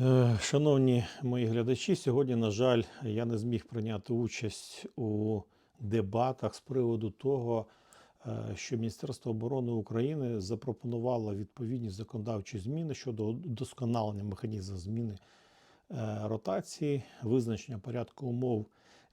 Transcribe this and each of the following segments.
Е, Шановні мої глядачі, сьогодні, на жаль, я не зміг прийняти участь у дебатах з приводу того, е, що Міністерство оборони України запропонувало відповідні законодавчі зміни щодо удосконалення механізму зміни е, ротації, визначення порядку умов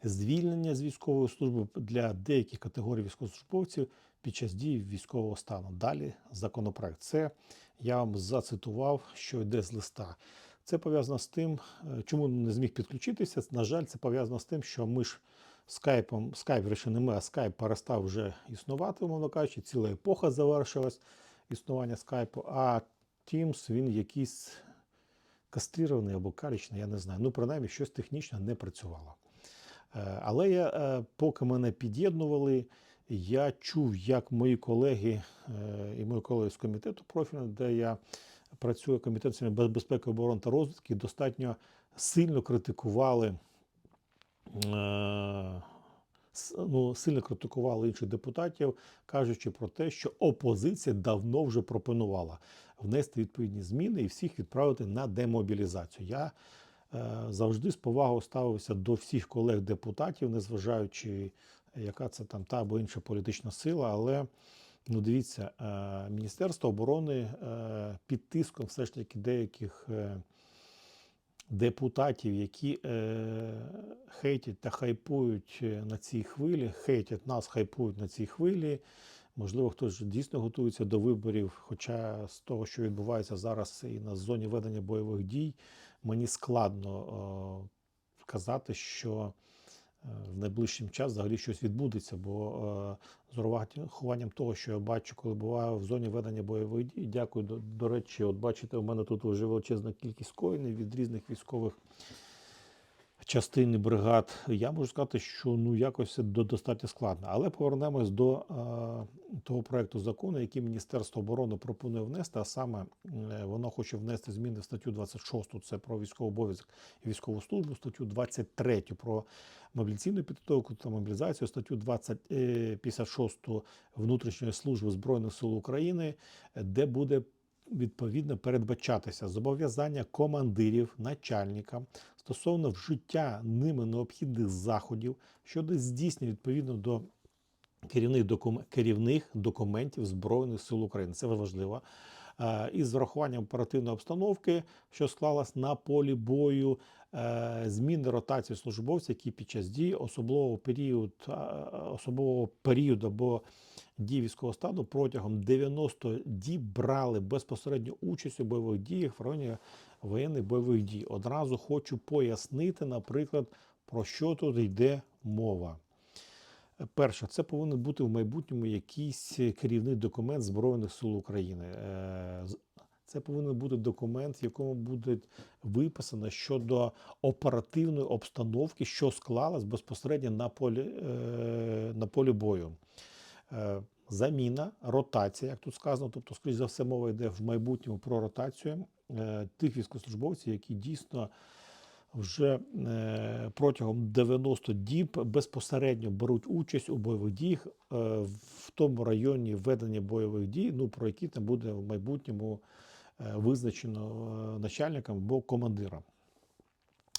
звільнення з військової служби для деяких категорій військовослужбовців під час дії військового стану. Далі законопроект. Це я вам зацитував, що йде з листа. Це пов'язано з тим, е, чому не зміг підключитися. На жаль, це пов'язано з тим, що ми ж скайпом, скайп врешті не ми, а скайп перестав вже існувати, умовно кажучи, ціла епоха завершилась існування скайпу, а Teams він якийсь кастрирований або калічний, я не знаю. Ну, принаймні, щось технічно не працювало. Е, Але я, е, поки мене під'єднували, я чув, як мої колеги і мої колеги з комітету профільного, де я працюю комітет з безпеки, оборони та розвідки, достатньо сильно критикували. е, Ну, сильно критикували інших депутатів, кажучи про те, що опозиція давно вже пропонувала внести відповідні зміни і всіх відправити на демобілізацію. Я е, завжди з повагою ставився до всіх колег-депутатів, незважаючи, яка це там та або інша політична сила. Але ну дивіться, е, Міністерство оборони е, під тиском все ж таки деяких. е, Депутатів, які хейтять та хайпують на цій хвилі, хейтять нас, хайпують на цій хвилі. Можливо, хтось дійсно готується до виборів. Хоча з того, що відбувається зараз і на зоні ведення бойових дій, мені складно казати, що в найближчим час взагалі щось відбудеться, бо е, з урахуванням того, що я бачу, коли буваю в зоні ведення бойових дій. Дякую. До, до речі, от бачите, у мене тут вже величезна кількість коїнів від різних військових частин і бригад. Я можу сказати, що ну якось це до- достатньо складно. Але повернемось до е, того проекту закону, який Міністерство оборони пропонує внести, а саме е, воно хоче внести зміни в статтю 26, це про військовий обов'язок і військову службу, статтю 23 про мобілізаційну підготовку та мобілізацію, статтю 20, е, 56 внутрішньої служби Збройних сил України, де буде відповідно передбачатися зобов'язання командирів, начальника стосовно вжиття ними необхідних заходів щодо здійснення відповідно до керівних, докум... керівних документів Збройних сил України. Це важливо. Е, Із врахуванням оперативної обстановки, що склалась на полі бою, зміни ротації службовців, які під час дії особливого період, е, особливого періоду або дії військового стану протягом 90 діб брали безпосередньо участь у бойових діях в районі воєнних бойових дій. Одразу хочу пояснити, наприклад, про що тут йде мова. Перше, це повинен бути в майбутньому якийсь керівний документ Збройних сил України. Це повинен бути документ, в якому буде виписано щодо оперативної обстановки, що склалась безпосередньо на полі, е, на полі бою. Е, Заміна, ротація, як тут сказано, тобто, скоріш за все, мова йде в майбутньому про ротацію е, тих військовослужбовців, які дійсно вже протягом 90 діб безпосередньо беруть участь у бойових діях в тому районі ведення бойових дій, ну про які там буде в майбутньому визначено е, начальником або командиром.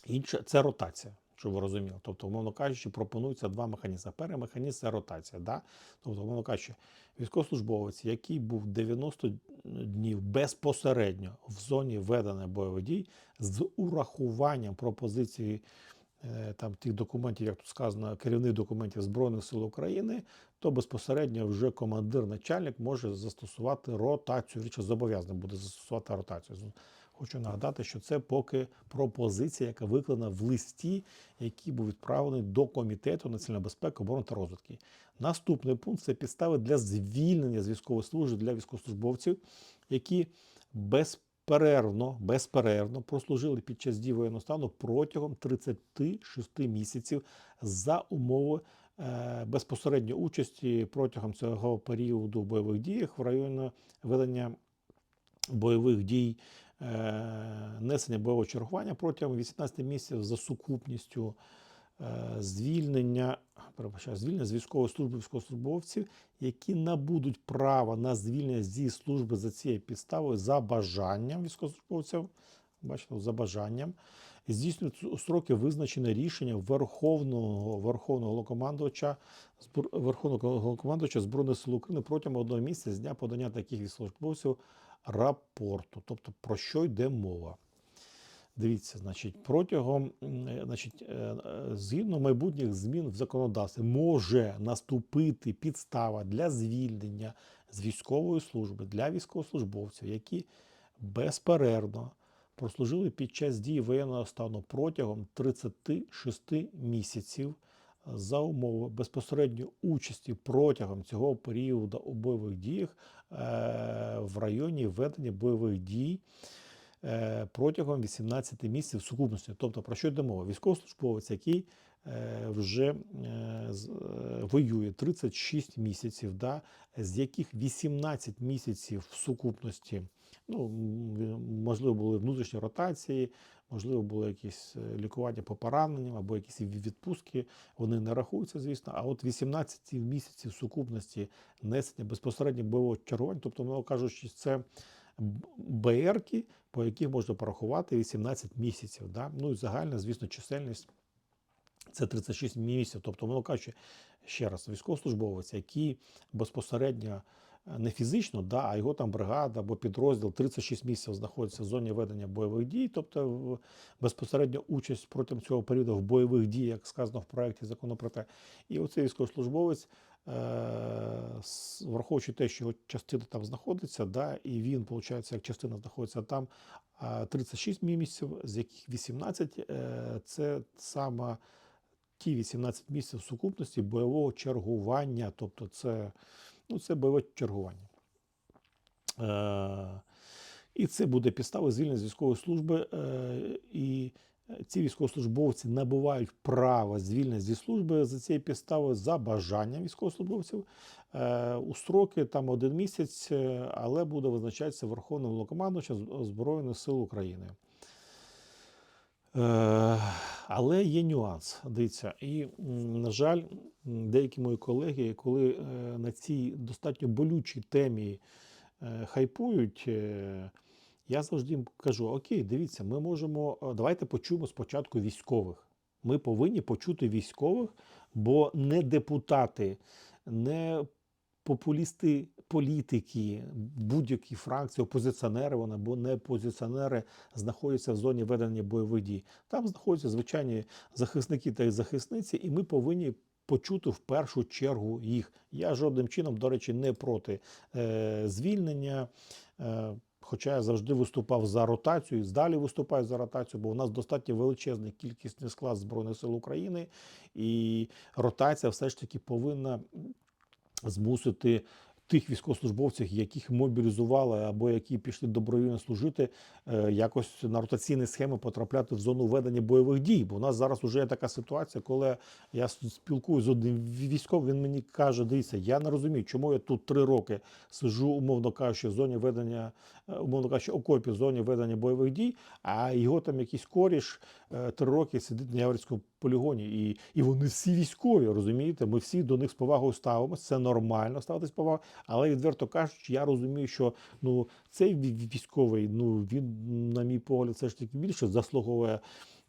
Інше це ротація, щоб ви розуміли. Тобто, умовно кажучи, пропонуються два механізми. Перший механізм це ротація. Да? Тобто, умовно кажучи, військовослужбовець, який був 90 днів безпосередньо в зоні ведення бойових дій, з урахуванням пропозиції е, там тих документів, як тут сказано, керівних документів Збройних сил України, то безпосередньо вже командир начальник може застосувати ротацію. Річ зобов'язаний буде застосувати ротацію. Хочу нагадати, що це поки пропозиція, яка викладена в листі, який був відправлений до комітету національної безпеки, оборони та розвитки. Наступний пункт це підстави для звільнення з військової служби для військовослужбовців, які безперервно, безперервно прослужили під час дії воєнного стану протягом 36 місяців за умови е, безпосередньо участі протягом цього періоду в бойових діях в районі ведення бойових дій, е, несення бойового чергування протягом 18 місяців за сукупністю звільнення, перепрошую, звільнення з військової служби військовослужбовців, які набудуть права на звільнення зі служби за цією підставою за бажанням військовослужбовців. бачите, за бажанням, здійснюють у строки визначені рішення Верховного Верховного Головнокомандувача Збр- Верховного Головнокомандувача Збройних сил України протягом одного місяця з дня подання таких військовослужбовців рапорту. Тобто про що йде мова? Дивіться, значить, протягом, е, значить, е, е, згідно майбутніх змін в законодавстві може наступити підстава для звільнення з військової служби для військовослужбовців, які безперервно прослужили під час дії воєнного стану протягом 36 місяців за умови безпосередньої участі протягом цього періоду у бойових діях в районі ведення бойових дій протягом 18 місяців сукупності. Тобто, про що йде мова? Військовослужбовець, який е, вже е, е, воює 36 місяців, да, з яких 18 місяців в сукупності, ну, можливо, були внутрішні ротації, можливо, було якісь е, лікування по пораненням або якісь відпустки, вони не рахуються, звісно. А от 18 місяців сукупності несення безпосередньо бойового чергування, тобто, мовно кажучи, це БРки, по яких можна порахувати 18 місяців. Да? Ну і загальна, звісно, чисельність це 36 місяців. Тобто, воно кажучи, ще раз, військовослужбовець, який безпосередньо е, не фізично, да, а його там бригада або підрозділ 36 місяців знаходиться в зоні ведення бойових дій, тобто безпосередньо участь протягом цього періоду в бойових діях, як сказано в проєкті закону про те. І оцей військовослужбовець, е, враховуючи те, що його частина там знаходиться, да, і він, виходить, як частина знаходиться там, 36 місяців, з яких 18 е, це саме ті 18 місяців сукупності бойового чергування. Тобто це, ну, це бойове чергування. Е, і це буде підстава звільнення з військової служби. Е, і ці військовослужбовці набувають право звільнення зі служби за цією підставою за бажанням військовослужбовців е, у строки там один місяць, е, але буде визначатися Верховним Головнокомандувачем Збройних сил України. Е, але є нюанс. Дивіться, і на жаль, деякі мої колеги, коли е, на цій достатньо болючій темі е, хайпують, я завжди їм кажу: Окей, дивіться, ми можемо. Давайте почуємо спочатку військових. Ми повинні почути військових, бо не депутати, не популісти політики, будь-які фракції, опозиціонери, вони або не опозиціонери знаходяться в зоні ведення бойових дій. Там знаходяться звичайні захисники та захисниці, і ми повинні. Почути в першу чергу їх. Я жодним чином, до речі, не проти е, звільнення. Е, Хоча я завжди виступав за ротацію, і далі виступаю за ротацію, бо у нас достатньо величезний кількісний склад Збройних сил України, і ротація все ж таки повинна змусити тих військовослужбовців, яких мобілізували або які пішли добровільно служити, е, якось на ротаційні схеми потрапляти в зону ведення бойових дій. Бо у нас зараз вже є така ситуація, коли я спілкуюся з одним військовим, він мені каже: дивіться, я не розумію, чому я тут три роки сижу, умовно кажучи, в зоні ведення, е, умовно кажучи, окопі в зоні ведення бойових дій, а його там якийсь коріш е, три роки сидить на Яворівському полігоні. І, і вони всі військові, розумієте? Ми всі до них з повагою ставимося. Це нормально ставитись повагою. Але відверто кажучи, я розумію, що ну цей військовий, ну він, на мій погляд, все ж таки більше заслуговує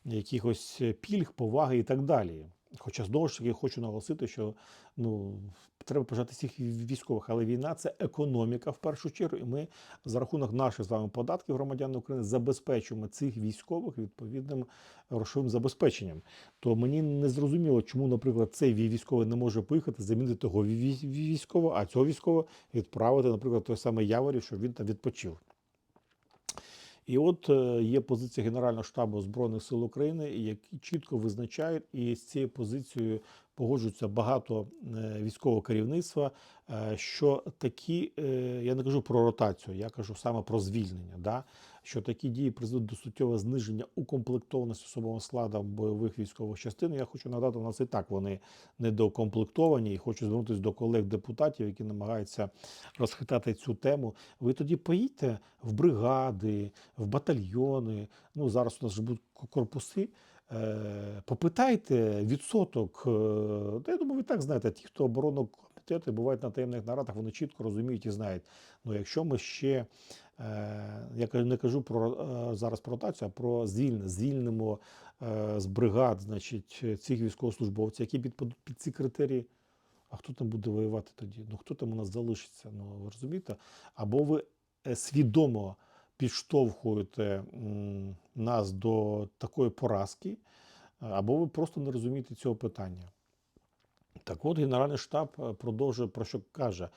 якихось пільг, поваги і так далі. Хоча знову ж таки хочу наголосити, що ну треба пожати всіх військових, але війна це економіка в першу чергу. І ми за рахунок наших з вами податків громадян України забезпечуємо цих військових відповідним грошовим забезпеченням. То мені не зрозуміло, чому, наприклад, цей військовий не може поїхати, замінити того вій- вій- військового, а цього військового відправити, наприклад, той самий Яворів, щоб він там відпочив. І от е, є позиція Генерального штабу Збройних сил України, які чітко визначають, і з цією позицією погоджуються багато е, військового керівництва, е, що такі, е, я не кажу про ротацію, я кажу саме про звільнення. Да? Що такі дії призведуть до суттєвого зниження укомплектованості особовим складом бойових військових частин. Я хочу нагадати, у нас і так вони недоукомплектовані, і хочу звернутися до колег-депутатів, які намагаються розхитати цю тему. Ви тоді поїдьте в бригади, в батальйони. Ну зараз у нас вже будуть корпуси. Попитайте відсоток. Та я думаю, ви так знаєте, ті, хто оборонного комітету бувають на таємних нарадах, вони чітко розуміють і знають. Ну, якщо ми ще Е, Я не кажу про е, зараз про ротацію, а про звільнення. Звільнимо е, з бригад, значить, цих військовослужбовців, які підпадуть під ці критерії. А хто там буде воювати тоді? Ну хто там у нас залишиться? Ну ви розумієте? Або ви свідомо підштовхуєте нас до такої поразки, або ви просто не розумієте цього питання. Так от Генеральний штаб е, продовжує про що каже.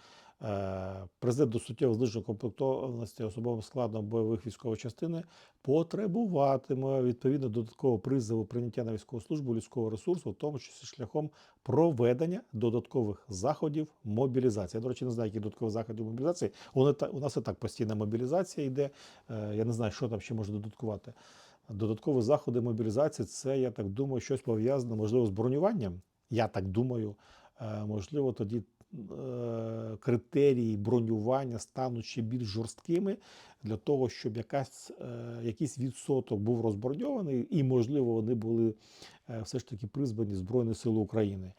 Е, Президент до суттєво зниження комплектованості особовим складом бойових військової частини потребуватиме відповідно додаткового призову прийняття на військову службу людського ресурсу, в тому числі шляхом проведення додаткових заходів мобілізації. Я, до речі, не знаю, які додаткові заходи мобілізації. У нас і так постійна мобілізація йде. Е, Я не знаю, що там ще можна додаткувати. Додаткові заходи мобілізації це, я так думаю, щось пов'язане, можливо, з бронюванням. Я так думаю, Е, можливо, тоді е, критерії бронювання стануть ще більш жорсткими для того, щоб якась, е, якийсь відсоток був розброньований, і, можливо, вони були все ж таки призвані Збройні Сили України.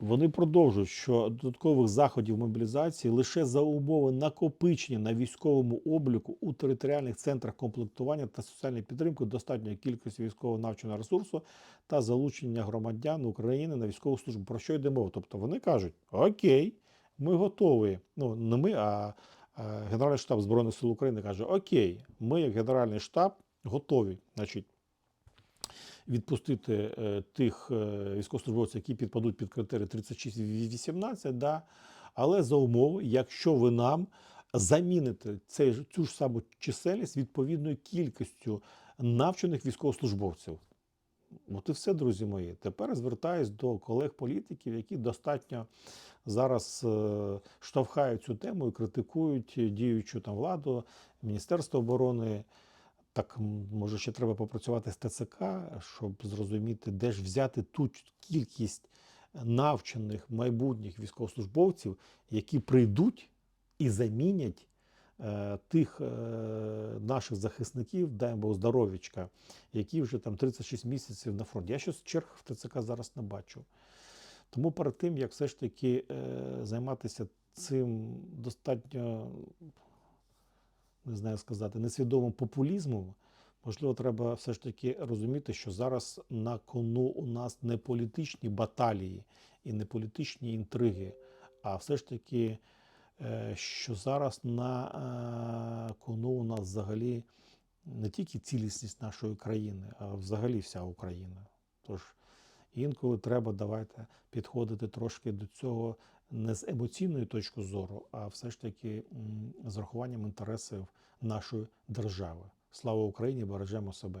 Вони продовжують, що додаткових заходів мобілізації лише за умови накопичення на військовому обліку у територіальних центрах комплектування та соціальної підтримки достатньої кількості військового навченого ресурсу та залучення громадян України на військову службу. Про що йде мова? Тобто вони кажуть: Окей, ми готові. Ну не ми, а Генеральний штаб Збройних сил України каже: Окей, ми, як Генеральний штаб, готові, значить, відпустити е, тих е, військовослужбовців, які підпадуть під критерії 36 і 18, да, але за умови, якщо ви нам заміните цей, цю ж саму чисельність відповідною кількістю навчених військовослужбовців. От і все, друзі мої. Тепер звертаюсь до колег-політиків, які достатньо зараз е, штовхають цю тему і критикують діючу там владу, Міністерство оборони. Так може ще треба попрацювати з ТЦК, щоб зрозуміти, де ж взяти ту кількість навчених майбутніх військовослужбовців, які прийдуть і замінять е, тих е, наших захисників, дай Бог здоров'ячка, які вже там 36 місяців на фронті. Я щось черг в ТЦК зараз не бачу. Тому перед тим, як все ж таки е, займатися цим достатньо, не знаю сказати, несвідомим популізмом, можливо, треба все ж таки розуміти, що зараз на кону у нас не політичні баталії і не політичні інтриги, а все ж таки, е, що зараз на е, кону у нас взагалі не тільки цілісність нашої країни, а взагалі вся Україна. Тож інколи треба давайте підходити трошки до цього не з емоційної точки зору, а все ж таки з рахуванням інтересів нашої держави. Слава Україні! Бережемо себе.